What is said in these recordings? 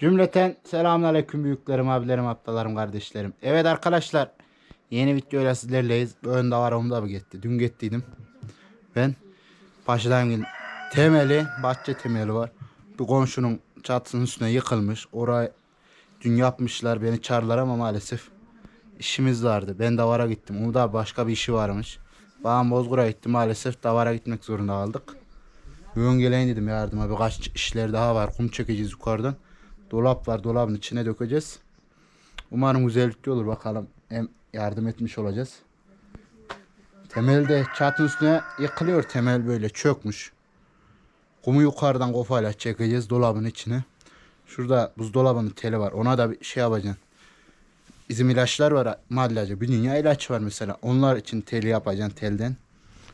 Cümleten selamünaleyküm büyüklerim, abilerim, ablalarım, kardeşlerim. Evet arkadaşlar yeni videoyla sizlerleyiz. Ön davarımda mı gitti? Dün gittiydim. Ben Paşadağ'ın temeli, bahçe temeli var. Bir komşunun çatısının üstüne yıkılmış. Orayı dün yapmışlar. Beni çağırdılar ama maalesef işimiz vardı. Ben davara gittim. Umut abi başka bir işi varmış. Babam Bozgur'a gitti. Maalesef davara gitmek zorunda kaldık. Bugün geleyim dedim yardıma. Birkaç işler daha var. Kum çekeceğiz yukarıdan. Dolap var. Dolabın içine dökeceğiz. Umarım güzellikli olur bakalım. Hem yardım etmiş olacağız. Temel de çatının üstüne yıkılıyor. Temel böyle çökmüş. Kumu yukarıdan kofayla çekeceğiz dolabın içine. Şurada buzdolabının teli var. Ona da bir şey yapacaksın. Bizim ilaçlar var mahallece. Bir dünya ilaç var mesela. Onlar için teli yapacaksın telden.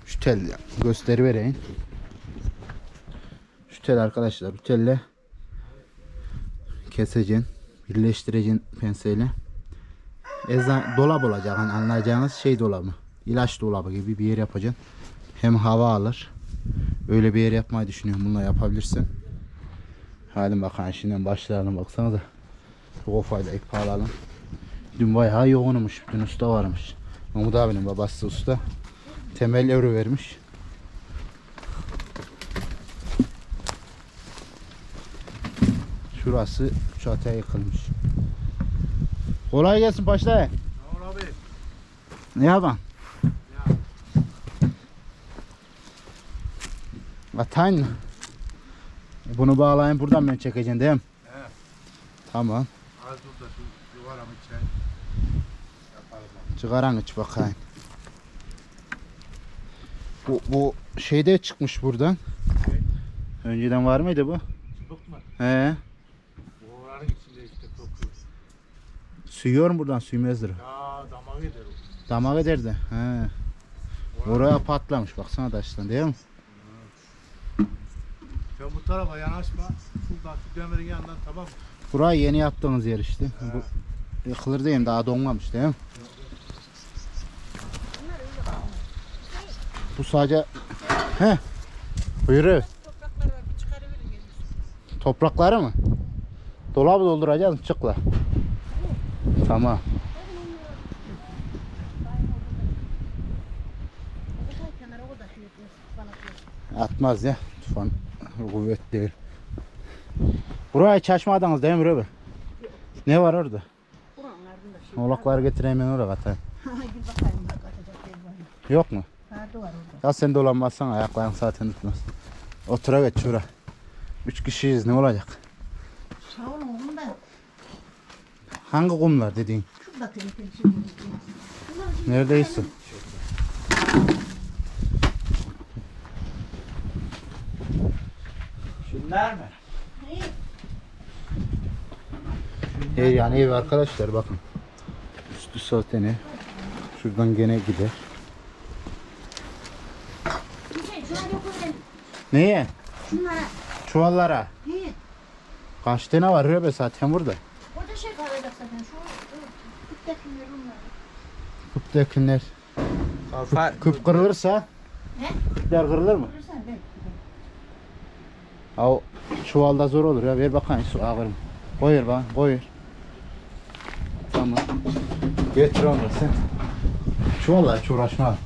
Şu tel gösteri. Şu tel arkadaşlar. Bu telle keseceksin. Birleştireceksin penseyle. Ezan, dolap olacak. Hani anlayacağınız şey dolabı. İlaç dolabı gibi bir yer yapacaksın. Hem hava alır. Öyle bir yer yapmayı düşünüyorum. Bununla yapabilirsin. Halim bakan şimdiden başlayalım baksanıza. Kofayla ip alalım. Dün bayağı yoğunmuş. Dün usta varmış. Mahmut abinin babası usta. Temel örü vermiş. Şurası çatıya yıkılmış. Kolay gelsin paşa. Tamam abi. Ne yapan? E, Bunu bağlayın buradan ben çekeceğim değil mi? He. Tamam. Az dur da şu yuvaramı çek. Çıkaran iç bakayım. Bu, bu şeyde çıkmış buradan. Önceden var mıydı bu? Çıkık mı? He. Bu oranın içinde işte kokuyor. Suyuyor mu buradan suymazdır. Ya damak eder o. Damak ederdi. He. Oraya patlamış baksana taştan değil mi? Sen bu tarafa yanaşma. Şuradan şu demirin yanından tamam mı? Burayı yeni yaptığınız yer işte. Bu yıkılır diyeyim daha donmamış değil mi? Bu sadece He. Buyur. Toprakları mı? Dolabı dolduracağız çıkla. Tamam. O kenara o da şey yapıyor. Bana diyor. Atmaz ya. Tufan kuvvet değil. Buraya çaşmadınız değil mi Röbe? Ne var orada? Oğlakları getireyim ben oraya katayım. Yok mu? Ya sen dolanmazsan ayakların zaten tutmaz. Otura geç şura. Üç kişiyiz ne olacak? Sağ olun. Hangi kumlar dediğin? Şurada tehlikeli olur. Bunlar şimdi Neredeyiz? Şunlar mı? Ev yani ev arkadaşlar bakın. Üstü soteni. Şuradan gene gider. Neye? Şunlara. Çuvallara. Kaç tane var Röbe zaten burada. Bunlar. Küptekinler. Kafa. Küp kırılırsa Ne? küpler kırılır mı? O çuvalda zor olur ya ver bakayım su ağır mı? Koyur bana koyur. Tamam. Getir onu sen. Çuvalla hiç uğraşma.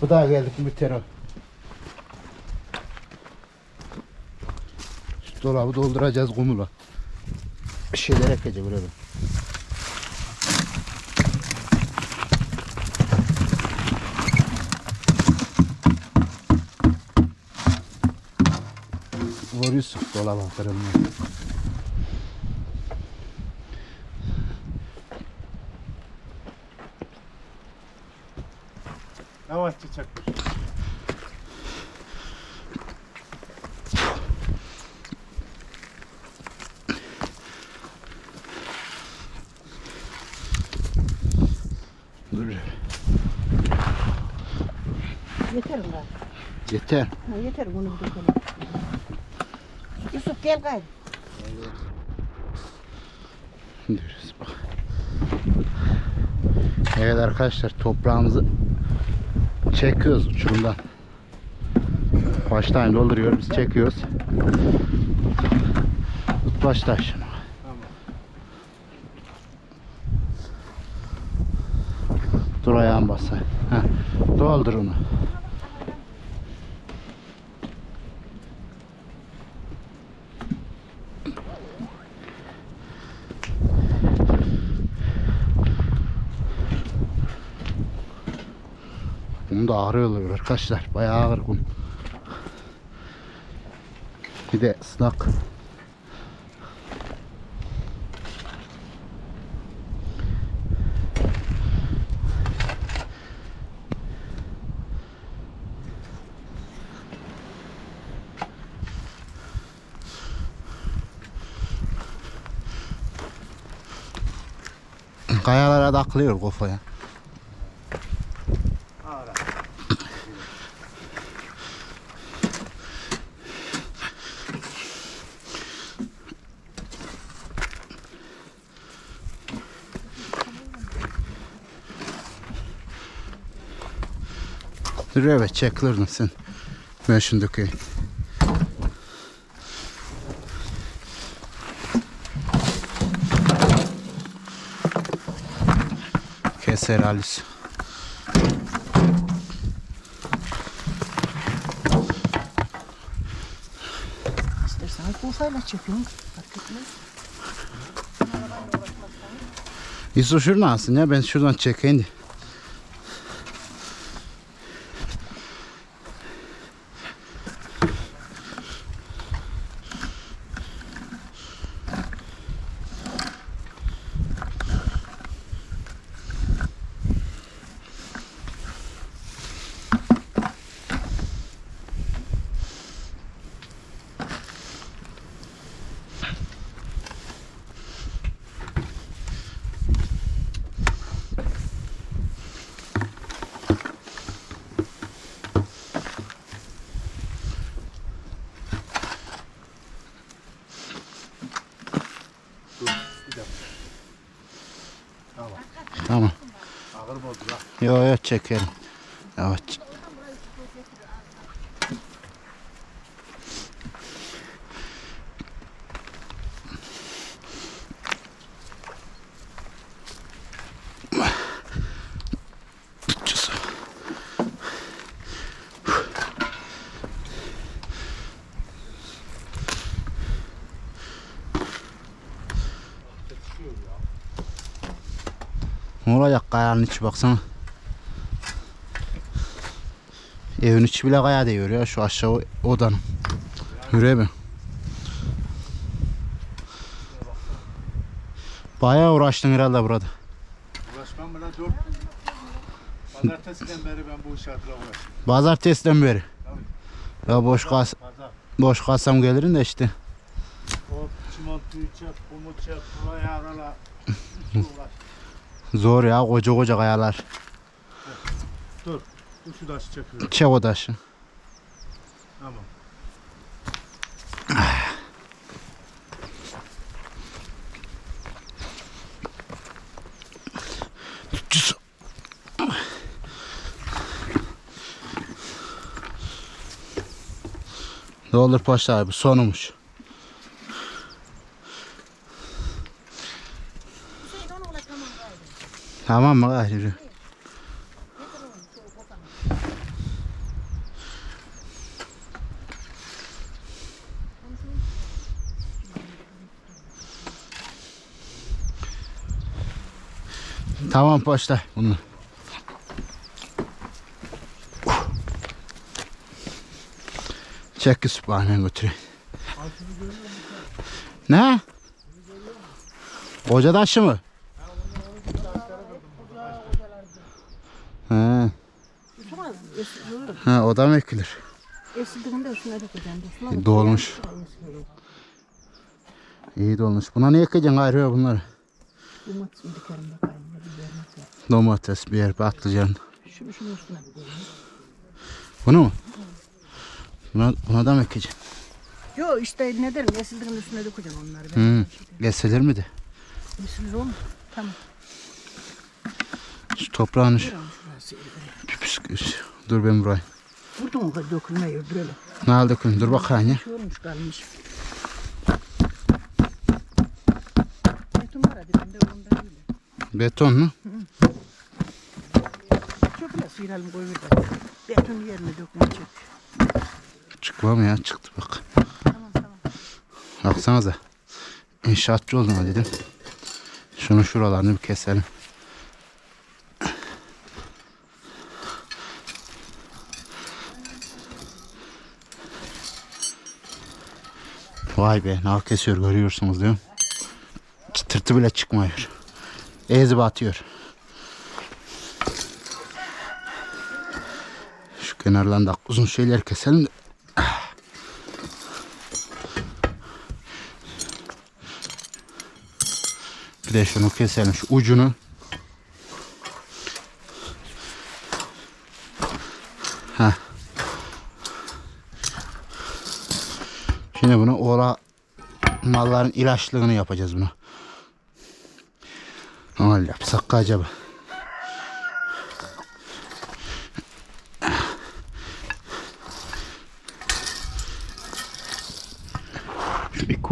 Bu da geldik mi biter o. Şu dolabı dolduracağız kumula. Bir şeyler ekeceğim buraya. Vur Yusuf dolaba kırılmıyor. Yeter mi? Yeter. Ha, yeter bunu bir dökelim. Yusuf gel gayrı. Diyoruz bak. Evet arkadaşlar toprağımızı çekiyoruz uçurumdan. Baştan dolduruyor biz çekiyoruz. Tut baştan şunu. Dur ayağın basayım. Heh. Doldur onu. Ağır oluyor arkadaşlar. Bayağı ağır kum. Bir de ıslak. Kayalara taklıyor kafaya. Çekilir sen? Ben şunu dökeyim. Keser Alice. İstersen kufayla çekiyorum. Yusuf şuradan alsın ya ben şuradan çekeyim Yo yo çekelim. Evet. Yetişiyor ya. Ne olacak kayanın içi baksana. Evin içi bile kaya diyor ya şu aşağı odanın. Yürü be. Bayağı uğraştın herhalde burada. Uğraşmam lan dur. Pazartesiden beri ben bu işe atıla uğraşıyorum. Pazartesiden beri. Tabii. Ya boş kas boş kalsam gelirim de işte. O çimentoyu çek, kumu çek, buraya arala. Zor ya koca koca kayalar. Dur şu taşı çekiyorum. Çek o taşı. Tamam. Doldur paşa abi sonumuş. Ula tamam mı gayrı? yürü. Getir onu şu kopanı. Tamam paşa bunu. Çek kütüphaneye götüreyim. Ne? Koca taşı mı? He, he, o da mı ekilir? Şuna Dolmuş. İyi dolmuş. Buna ne ekeceksin gayrı bunları? Domates dikerim bakayım. Domates, biber, patlıcan. Şunu şunun üstüne bir koyayım. Bunu mu? Buna, buna da mı ekeceksin? Yo işte ne derim esildiğinde üstüne dökeceğim onları. Ben. Hı. Geçseler mi de? Esilir oğlum. Tamam. Şu toprağını şu. Püpüs- Dur ben burayı. Burada mı dökülmüyor böyle. Ne aldık? Dur bakayım ya. Şey olmuş kalmış. Beton var hadi ben de ondan öyle. Beton mu? Sıyıralım koyuver de. Beton yerine dökme çek. Çıkma mı ya? Çıktı bak. Tamam tamam. Baksanıza. İnşaatçı oldum ha dedim. Şunu şuralarını bir keselim. Vay be nal kesiyor görüyorsunuz değil mi? Çıtırtı bile çıkmıyor. Ezip atıyor. Şu kenarlarında da uzun şeyler keselim de. Bir de şunu keselim şu ucunu. Ha. Şimdi bunu ola malların ilaçlığını yapacağız bunu. Öyle yapsak acaba.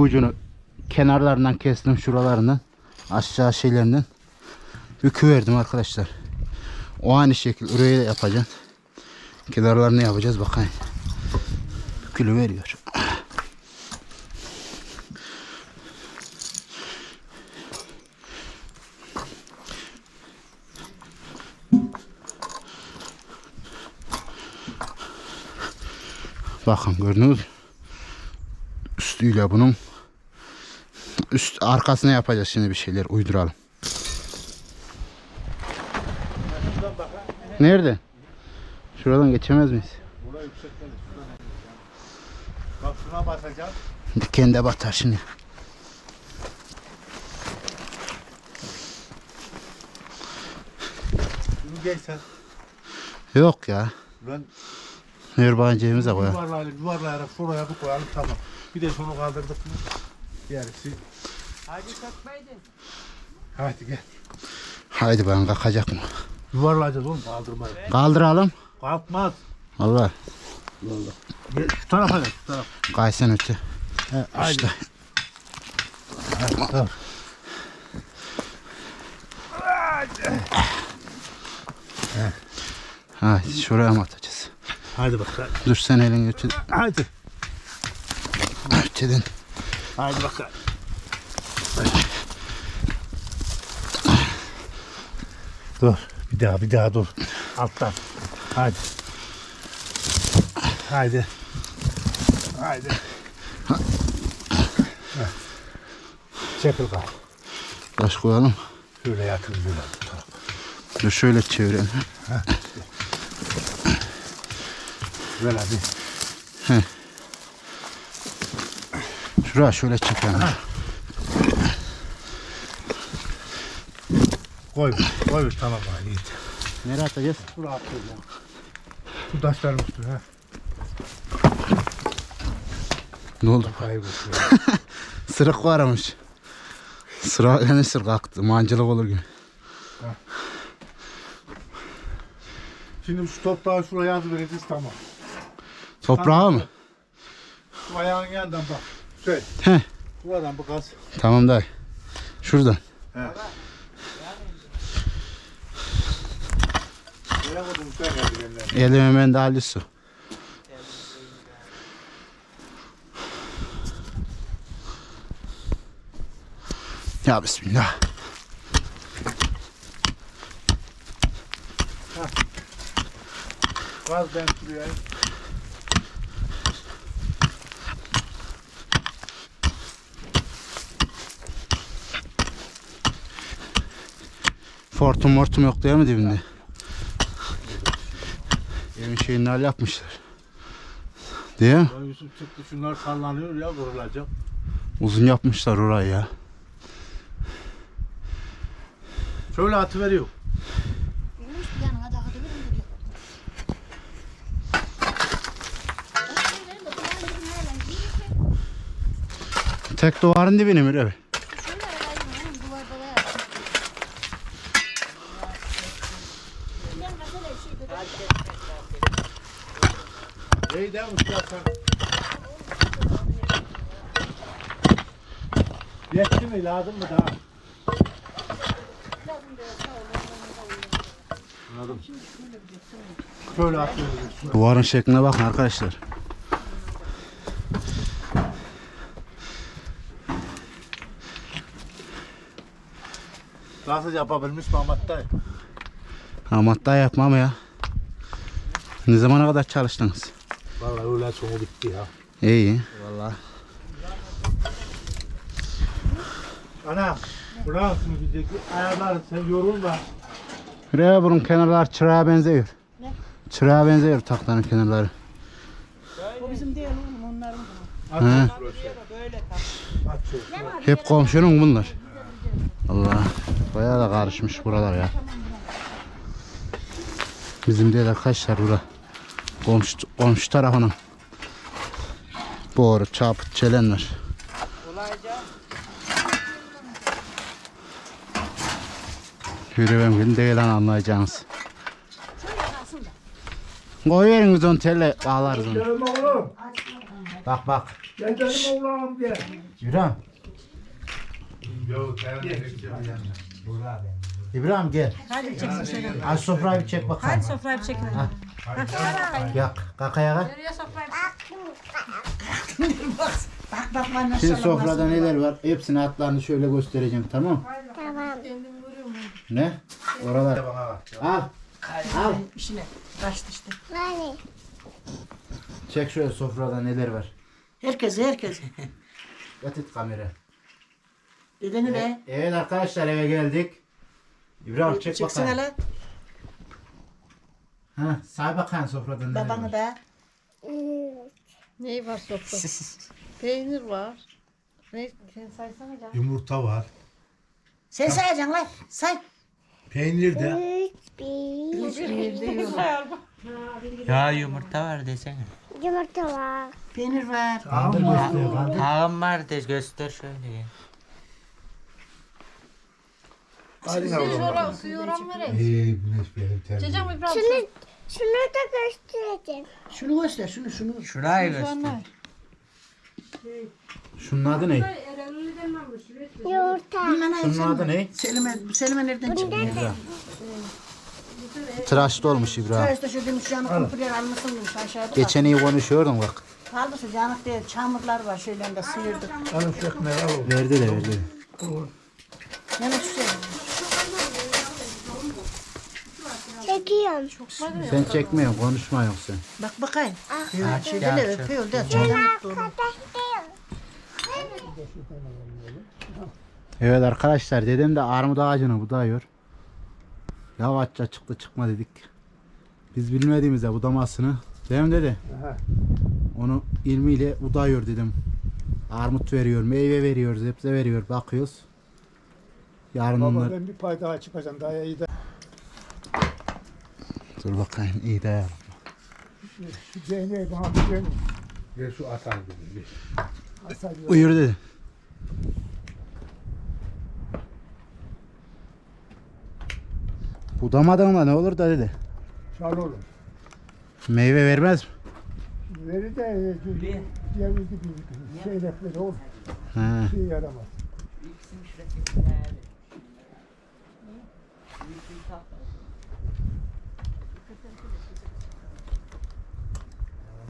Ucunu kenarlarından kestim şuralarından aşağı şeylerinden büküverdim arkadaşlar. O aynı şekil orayı da yapacağım. Kenarlarını yapacağız bakayım. Bükülü veriyor. Bakın gördünüz mü? Üstüyle bunun üst arkasına yapacağız şimdi bir şeyler uyduralım. Nerede? Şuradan geçemez miyiz? Bak şuna basacağım. Dikende batar şimdi. Şunu geç sen. Yok ya. Ben Yorbancığımıza koyalım. yuvarlayalım, yuvarlayarak şuraya bir koyalım tamam. Bir de şunu kaldırdık mı? Gerisi. Hadi satmaydın. Hadi gel. Haydi ben kalkacak mı? Yuvarlayacağız oğlum kaldırmayı. Kaldıralım. Kalkmaz. Allah. Gel, şu tarafa gel. Şu tarafa. Kaysın öte. Haydi. İşte. Tamam. Haydi şuraya mı atacağız? Hadi bak. Dur sen elini öte. Hadi. Öteden. Hadi bak. Dur. Bir daha bir daha dur. Alttan. Hadi. Haydi. Haydi. Çekil kal. Baş koyalım. Şöyle yatır böyle. Dur şöyle çevirelim. Böyle hadi. Şuraya şöyle çekelim. Koy. Koy. Tamam hadi. iyi. Nereye atacağız? Şuraya atacağım. Şu taşların üstüne. ha. Ne oldu? Sırık varmış. Sıra yani sırık aktı. Mancılık olur gibi. Şimdi şu toprağı şuraya az vereceğiz tamam. Toprağa mı? Ayağın yanından bak. Şöyle. He. Şuradan bu gaz. Tamam dayı. Şuradan. Eldivenleri? Elim hemen dahil su. Ya bismillah. Gaz ben şuraya. Fortum mortum yok değil mi dibinde? Evin şeyini hal yapmışlar. Değil mi? Ya Yusuf çıktı şunlar sallanıyor ya vurulacak. Uzun yapmışlar orayı ya. Şöyle atıveriyor. Tek duvarın dibine mi abi? Şöyle alayım, oğlum, duvarda da yapsın. Ben mesela şey götüreyim. İyi değil mi Mustafa sen? Yetti mi lazım mı daha? Anladım. Şöyle atıyoruz. Duvarın şekline bakın arkadaşlar. Nasıl yapabilmiş Mahmut dayı? Yapmam ya. Ne zamana kadar çalıştınız? Vallahi öyle sonu bitti ya. İyi. Vallahi. Ana, bırak şimdi bizdeki ayarları sen yorulma. Buraya bunun kenarlar çırağa benziyor. Ne? Çırağa benziyor taklanın kenarları. O bizim değil oğlum onların. Aç He. Hep komşunun bunlar. Allah. Bayağı da karışmış buralar ya. Bizim de arkadaşlar bura. Komşu, komşu tarafının. Boru, çapıt, çelen var. kolayca. Yürüyorum gün değil lan anlayacağınız. Koyuveriniz onu telle bağlarız onu. Oğlum. Bak bak. Gel oğlum. İbrahim. Yok. İbrahim gel. Hadi çeksin şöyle. Az sofrayı bir çek bakalım. Hadi sofrayı bir çekin. Yak. Nereye sofrayı Bak bak bana Şimdi sofrada neler var? Hepsini atlarını şöyle göstereceğim tamam mı? Kendim görüyorum. Ne? Oralar. Al. Al. işine. Kaçtı işte. Çek şöyle sofrada neler var. Herkese herkese. Yatıt kamera. Dedeni de. Evet arkadaşlar eve geldik. İbrahim çek Çeksin bakalım. hele. Ha, say bakalım sofrada neler Babanı var. da. Neyi var sofrada? Peynir var. Ne? Sen saysana canım. Yumurta var. Sen sayacaksın lan. Say. Peynir de. Ya yumurta var desene. Yumurta var. Peynir var. Kaldır göster. Kaldır. Tağım var de göster şöyle. ya. Hadi Suyu yavrum. yoran, suyu yoran vereyim. İyi güneş benim terbiyem. Çocuk İbrahim. Şunu, şunu da göstereceğim. Şunu göster şunu şunu. Şurayı Şu göster. Şunun adı ne? Yumurta. Şunun adı ne? Selime, Selime nereden çıktı? Tıraşlı olmuş İbrahim. İşte şu demiş canı kumpirler almışsın demiş aşağıda. Geçen iyi konuşuyordun bak. Kaldı şu canık diye çamurlar var şöyle de sıyırdık. Alın şu ekmeği al oğlum. Verdi de verdi. Yani şu şey. Çekiyorum. Sen çekmiyorsun konuşma yok sen. Bak bakayım. Aç Şöyle ya, de öpüyor da dolu. Evet arkadaşlar dedem de armut ağacını budayıyor. Yavaşça çıktı çıkma dedik. Biz bilmediğimizde budamasını. Değil mi? Aha. Onu ilmiyle budayıyor dedim. Armut veriyor, meyve veriyor, zebze veriyor. Bakıyoruz. Yarın Baba onlar... ben bir pay daha çıkacağım. Daha iyi de. Dur bakayım iyi de Şu Zeynep'i bana bir verin. Ver şu atan gibi. Atan gibi. Buyur dedi. Budamadın da ne olur da dedi. Çal oğlum. Meyve vermez mi? Veri de e, cevizi gibi şeylepleri olur. He. Şey yaramaz. Onlar börek böyle mi var?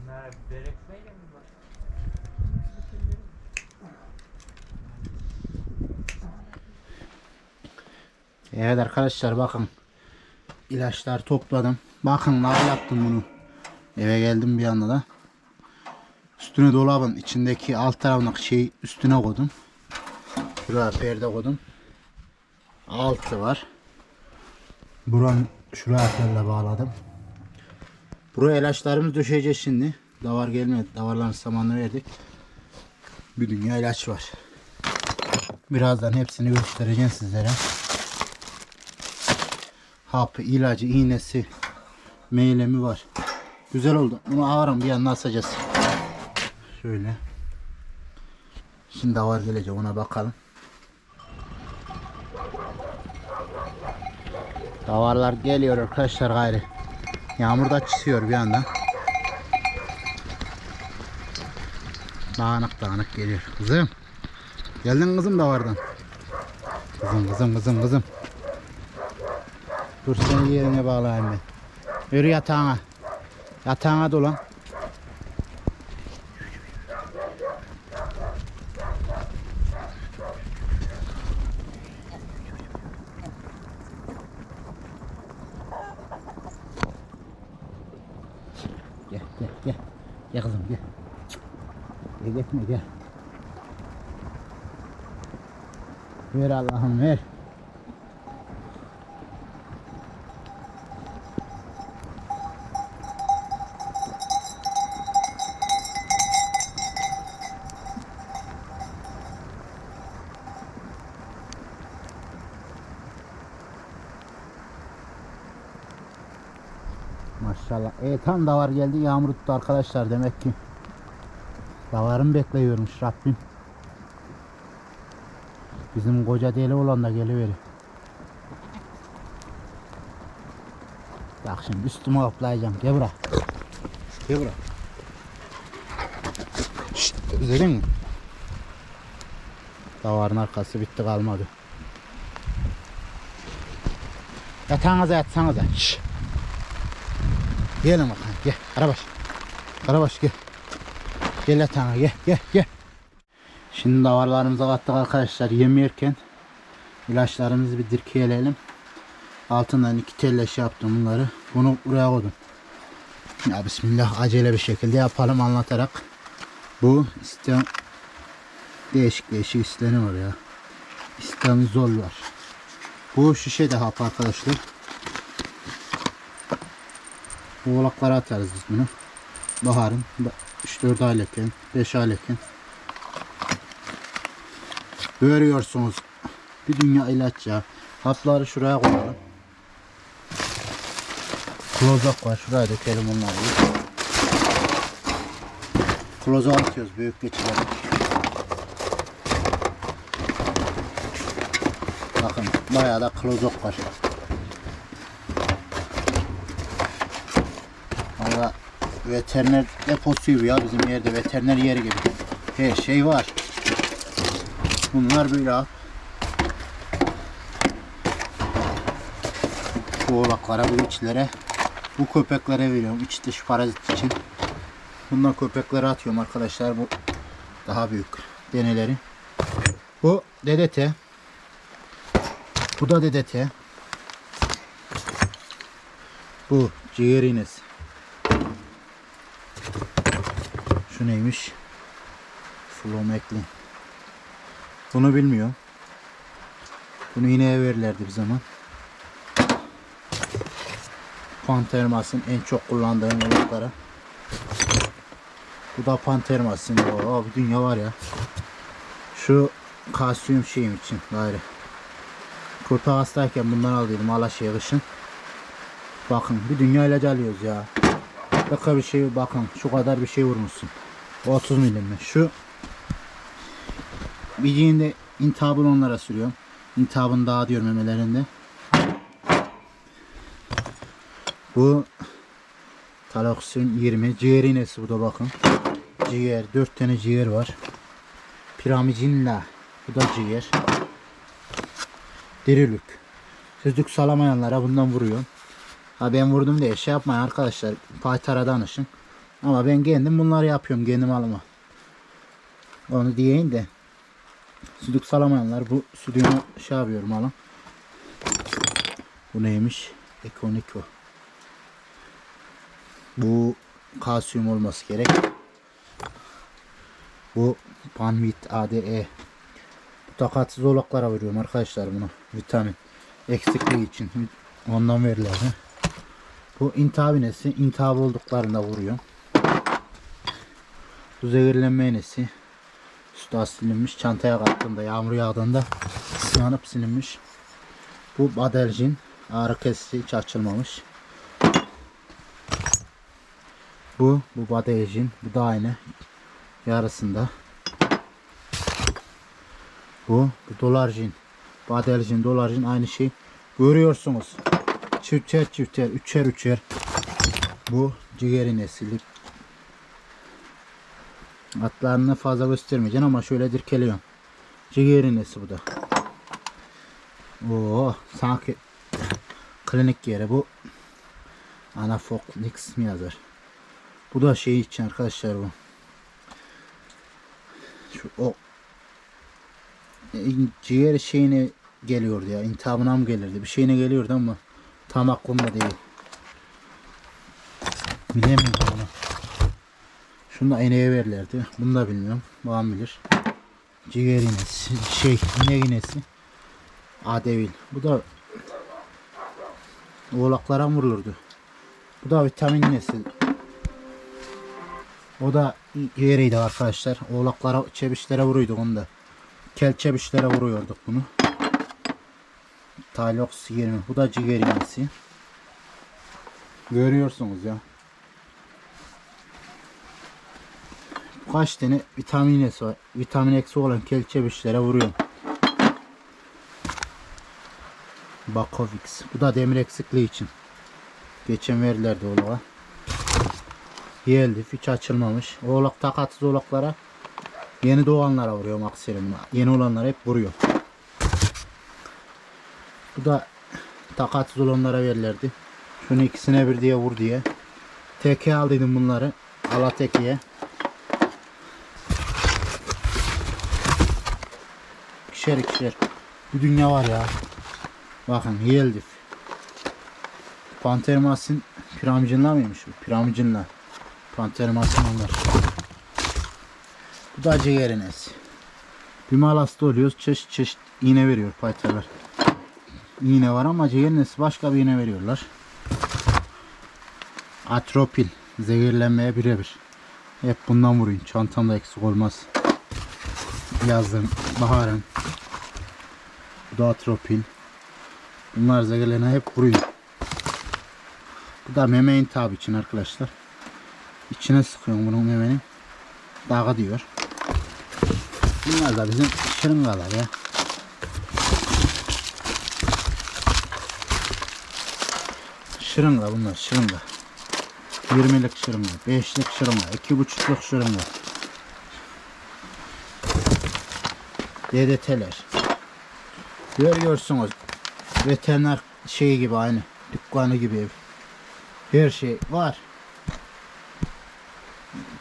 Evet arkadaşlar bakın. İlaçlar topladım. Bakın nasıl yaptım bunu. Eve geldim bir anda da. Üstüne dolabın içindeki alt tarafındaki şeyi üstüne koydum. Şuraya perde koydum. Altı var. Buranın şuraya telle bağladım. Buraya ilaçlarımız düşeceğiz şimdi. Davar gelmedi. Davarların samanını verdik. Bir dünya ilaç var. Birazdan hepsini göstereceğim sizlere hapı, ilacı, iğnesi, meylemi var. Güzel oldu. Bunu ağırım bir yanına asacağız. Şöyle. Şimdi davar gelecek ona bakalım. Davarlar geliyor arkadaşlar gayrı. Yağmur da çiziyor bir yandan. Dağınık dağınık geliyor. Kızım. Geldin kızım davardan. Kızım kızım kızım kızım. Dur seni yerine bağlayayım ben. Yürü yatağına. Yatağına dolan. Gel gel gel. Gel kızım gel. Gel gitme gel. Ver Allah'ım ver. Maşallah. E tam davar geldi. Yağmur tuttu arkadaşlar demek ki. Davarım bekliyormuş Rabbim. Bizim koca deli olan da geliveri. Bak şimdi üstüme hoplayacağım. Gel buraya. Gel buraya. Şşt, özledin mi? Davarın arkası bitti kalmadı. Yatağınıza yatsanıza. Şşt. Gelin bakalım gel. Karabaş. Karabaş gel. Gel yatağına gel gel gel. Şimdi davarlarımıza kattık arkadaşlar. Yem yerken ilaçlarımızı bir dirkeyleyelim. Altından iki telle şey yaptım bunları. Bunu buraya koydum. Ya bismillah acele bir şekilde yapalım anlatarak. Bu istem değişik değişik isteni var ya. İstemizol var. Bu şişe de hap arkadaşlar. Oğlaklara atarız biz bunu. Baharın 3-4 aylıkken, 5 aylıkken. Görüyorsunuz. Bir dünya ilaç ya. Hapları şuraya koyalım. Klozak var. Şuraya dökelim onları. Kloza atıyoruz büyük geçileri. Bakın bayağı da klozok var. Valla veteriner deposu gibi ya bizim yerde veteriner yeri gibi. Her şey var. Bunlar böyle abi. Bu oğlaklara, bu içlere, bu köpeklere veriyorum. İç dış parazit için. Bundan köpeklere atıyorum arkadaşlar. Bu daha büyük deneleri. Bu DDT. Bu da DDT. Bu ciğer iğnesi. Şu neymiş? Flomeklin. Bunu bilmiyorum. Bunu ineğe verirlerdi bir zaman. Pantermasın en çok kullandığım yoluklara. Bu da pantermasın. Bir dünya var ya. Şu kalsiyum şeyim için gayrı. Köpek hastayken bundan aldıydım Alaşı'ya kışın. Bakın bir dünya ilacı alıyoruz ya. Dakika bir şey bakın şu kadar bir şey vurmuşsun. 30 milim mi? Şu Biciğinde intihabını onlara sürüyorum. İntihabını dağıtıyorum memelerinde. Bu Taloksin 20 ciğer iğnesi bu da bakın. Ciğer 4 tane ciğer var. Piramidinla bu da ciğer. Dirilük. Sözlük salamayanlara bundan vuruyorum. Ha ben vurdum diye şey yapmayın arkadaşlar. Paytara danışın. Ama ben kendim bunları yapıyorum kendim alıma. Onu diyeyim de. Südük salamayanlar bu südüğünü şey yapıyorum alın. Bu neymiş? Ekoniko. Bu kalsiyum olması gerek. Bu panvit ADE. Bu takatsız olaklara veriyorum arkadaşlar bunu. Vitamin. Eksikliği için. Ondan verirler. He. Bu intihab iğnesi. İntihab olduklarında vuruyor. Bu zehirlenme iğnesi. Üstü silinmiş. Çantaya kattığında yağmur yağdığında ıslanıp silinmiş. Bu badelcin. Ağrı kesici hiç açılmamış. Bu, bu badelcin. Bu da aynı. Yarısında. Bu, bu dolarcin. Badelcin, dolarcin aynı şey. Görüyorsunuz. Çifter çifter, üçer üçer. Bu ciğeri nesili. Atlarını fazla göstermeyeceğim ama şöyle dirkeliyorum. Ciğer iğnesi bu da. Oo, sanki klinik yeri bu. Anafoklix mi yazar? Bu da şey için arkadaşlar bu. Şu o ciğer şeyine geliyordu ya. intihabına mı gelirdi? Bir şeyine geliyordu ama tam aklımda değil. Bilemiyorum. Şunu da ineğe verirlerdi. Bunu da bilmiyorum. Babam bilir. Ciğer iğnesi. Şey inek iğnesi. Adevil. Bu da oğlaklara vurulurdu. Bu da vitamin iğnesi. O da yeriydi arkadaşlar. Oğlaklara, çebişlere vuruyorduk onu da. Kel çebişlere vuruyorduk bunu. Talox 20. Bu da ciğer iğnesi. Görüyorsunuz ya. Kaç tane vitamin var. Vitamin eksi olan kel çebişlere vuruyor. Bakovix. Bu da demir eksikliği için. Geçen verirlerdi oğlağa. Geldi. Hiç açılmamış. Oğlak takatsız oğlaklara yeni doğanlara vuruyor maksimum. Yeni olanlara hep vuruyor. Bu da takatsız olanlara verirlerdi. Şunu ikisine bir diye vur diye. Teke aldıydım bunları. Ala tekeye. İkişer ikişer. Dünya var ya. Bakın Yeldiv. Pantermasin piramidinla mıymış bu? Piramidinla. Pantermasin onlar. Bu da ciğeriniz. Bir mal oluyoruz. Çeşit çeşit iğne veriyor paytalar. İğne var ama ciğerinesi başka bir iğne veriyorlar. Atropil. Zehirlenmeye birebir. Hep bundan vurayım. Çantamda eksik olmaz. Yazın, baharın. Bu da atropil. Bunlar zehirlerine hep vuruyor. Bu da meme intihabı için arkadaşlar. İçine sıkıyorum bunun memenin. Dağı diyor. Bunlar da bizim şırıngalar ya. Şırınga bunlar şırınga. 20'lik şırınga, 5'lik şırınga, 2,5'lık şırınga. DDT'ler. Görüyorsunuz veteriner şeyi gibi aynı dükkanı gibi. Her şey var.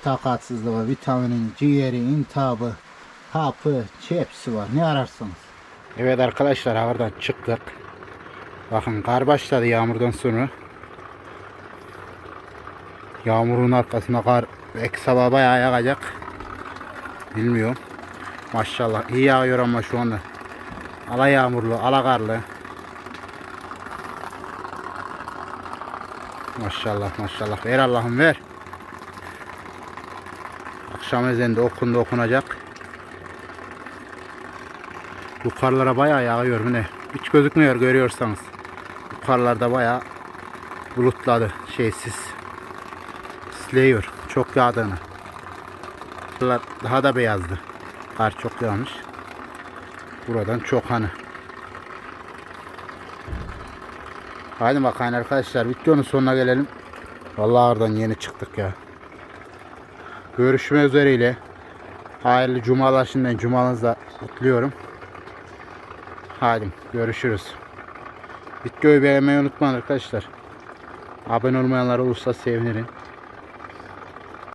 Takatsızlığı, vitaminin, ciğeri, intihabı, hapı, hepsi var. Ne ararsanız. Evet arkadaşlar havadan çıktık. Bakın kar başladı yağmurdan sonra. Yağmurun arkasında kar belki sabah bayağı yağacak. Bilmiyorum. Maşallah iyi yağıyor ama şu anda. Ala yağmurlu, ala karlı. Maşallah maşallah. Ver Allah'ım ver. Akşam ezende okundu okunacak. Yukarılara bayağı yağıyor mu ne? Hiç gözükmüyor görüyorsanız. Yukarılarda bayağı bulutladı. Şeysiz. Sisliyor. Çok yağdığını. Daha da beyazdı. Kar çok yağmış. Buradan çok hani. Hadi bakayım arkadaşlar videonun sonuna gelelim. Vallahi oradan yeni çıktık ya. Görüşme üzereyle. Hayırlı cumalar şimdiden cumanızda kutluyorum. Hadi görüşürüz. Videoyu beğenmeyi unutmayın arkadaşlar. Abone olmayanlar olursa sevinirim.